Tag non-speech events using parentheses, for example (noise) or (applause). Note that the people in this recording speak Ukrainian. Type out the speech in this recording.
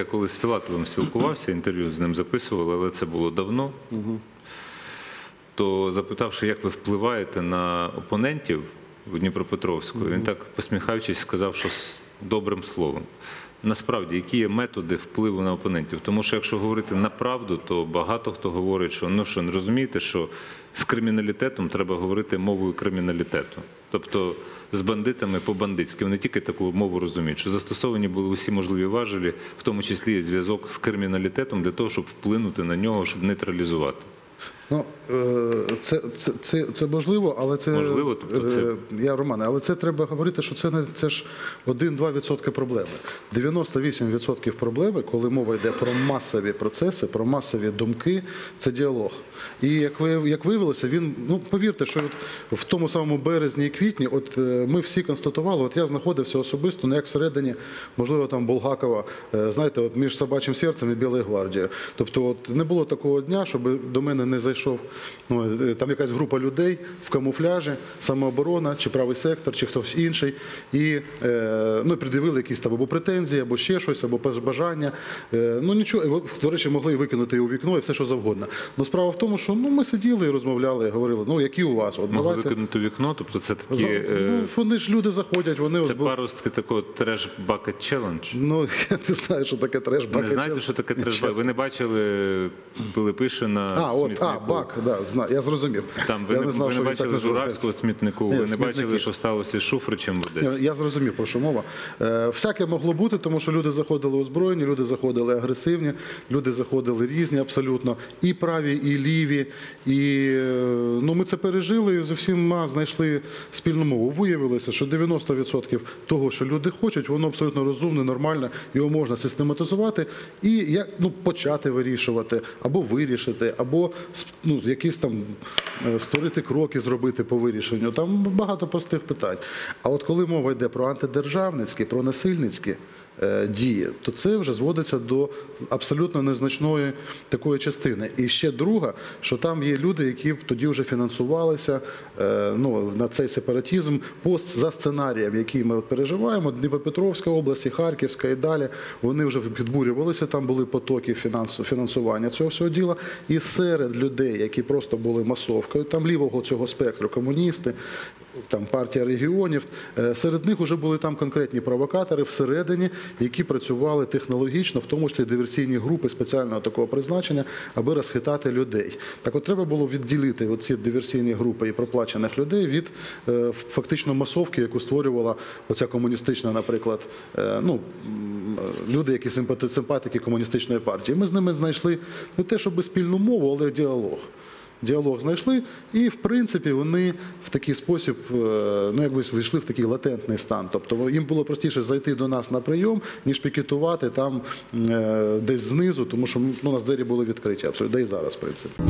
Я коли з Філатовим спілкувався, інтерв'ю з ним записували, але це було давно. То запитавши, як ви впливаєте на опонентів в Дніпропетровську, він так посміхаючись сказав, що з добрим словом. Насправді, які є методи впливу на опонентів? Тому що якщо говорити на правду, то багато хто говорить, що ну що не розумієте, що з криміналітетом треба говорити мовою криміналітету. Тобто з бандитами по-бандитськи. Вони тільки таку мову розуміють, що застосовані були усі можливі важелі, в тому числі і зв'язок з криміналітетом, для того, щоб вплинути на нього, щоб нейтралізувати. Ну, е, це, це, це, це можливо, але це Можливо, тобто це- е, я Романе, але це треба говорити, що це не це ж 1-2% проблеми. 98% проблеми, коли мова йде про масові процеси, про масові думки, це діалог. І як ви як виявилося, він ну повірте, що от в тому самому березні і квітні, от е, ми всі констатували, от я знаходився особисто, ну як всередині, можливо, там Булгакова, знаєте, от між собачим серцем і Білою гвардією. Тобто, от не було такого дня, щоб до мене не зайшов ну, е, там якась група людей в камуфляжі, самооборона, чи правий сектор, чи хтось інший, і е, ну, пред'явили якісь там або претензії, або ще щось, або бажання. Е, ну нічого, до речі, могли викинути і у вікно, і все, що завгодно. Ну справа в тому, що ну, ми сиділи і розмовляли, і говорили, ну які у вас? От, Могли давайте. викинути вікно, тобто це такі Ну, вони ж люди заходять, вони це паростки такого треш бакет челендж. Ну, (laughs) я не знаю, що таке треш Не бак. знаєте, що таке треш Чесно. Ви не бачили Пилипишина А, от, а, бак, да, знаю, я зрозумів. Там ви я не, не знав, ви що не так бачили журавського смітнику, Ні, ви не смітники. бачили, що сталося з Шуфричем в Одесі. Я, зрозумів, про що мова. Е, всяке могло бути, тому що люди заходили озброєні, люди заходили агресивні, люди заходили різні абсолютно, і праві, і ліві. І е, ну, ми це пережили і з усіма знайшли спільну мову. Виявилося, що 90% того, що люди хочуть, воно абсолютно розумне, нормальне, його можна систематизувати і як, ну, почати вирішувати, або вирішити, або ну, якісь там е, створити кроки зробити по вирішенню. Там багато простих питань. А от коли мова йде про антидержавницькі, про насильницькі е, дії, то це вже зводиться до абсолютно незначної такої частини. І ще друга, що там є люди, які тоді вже фінансувалися е, ну, на цей сепаратізм пост за сценарієм, який ми переживаємо. Дніпропетровська область, Харківська і далі. Вони вже підбурювалися. Там були потоки фінансу- фінансування цього всього діла. І серед людей, які просто були масовкою, там лівого цього спектру, комуністи, там партія регіонів. е, Серед них вже були там конкретні провокатори всередині, які працювали технологічно, в тому числі диверсійні групи спеціального такого призначення, аби розхитати людей. Так от треба було відділити оці диверсійні групи і проплачених людей від е, фактично масовки, яку створювала оця комуністична, наприклад, е, ну, люди, які симпати- симпатики комуністичної партії. Ми з ними знайшли не те, щоб спільну мову, але діалог. Діалог знайшли, і в принципі вони в такий спосіб е, ну якби вийшли в такий латентний стан. Тобто їм було простіше зайти до нас на прийом, ніж пікетувати там е, десь знизу, тому що ну, у нас двері були відкриті абсолютно, де і зараз, в принципі.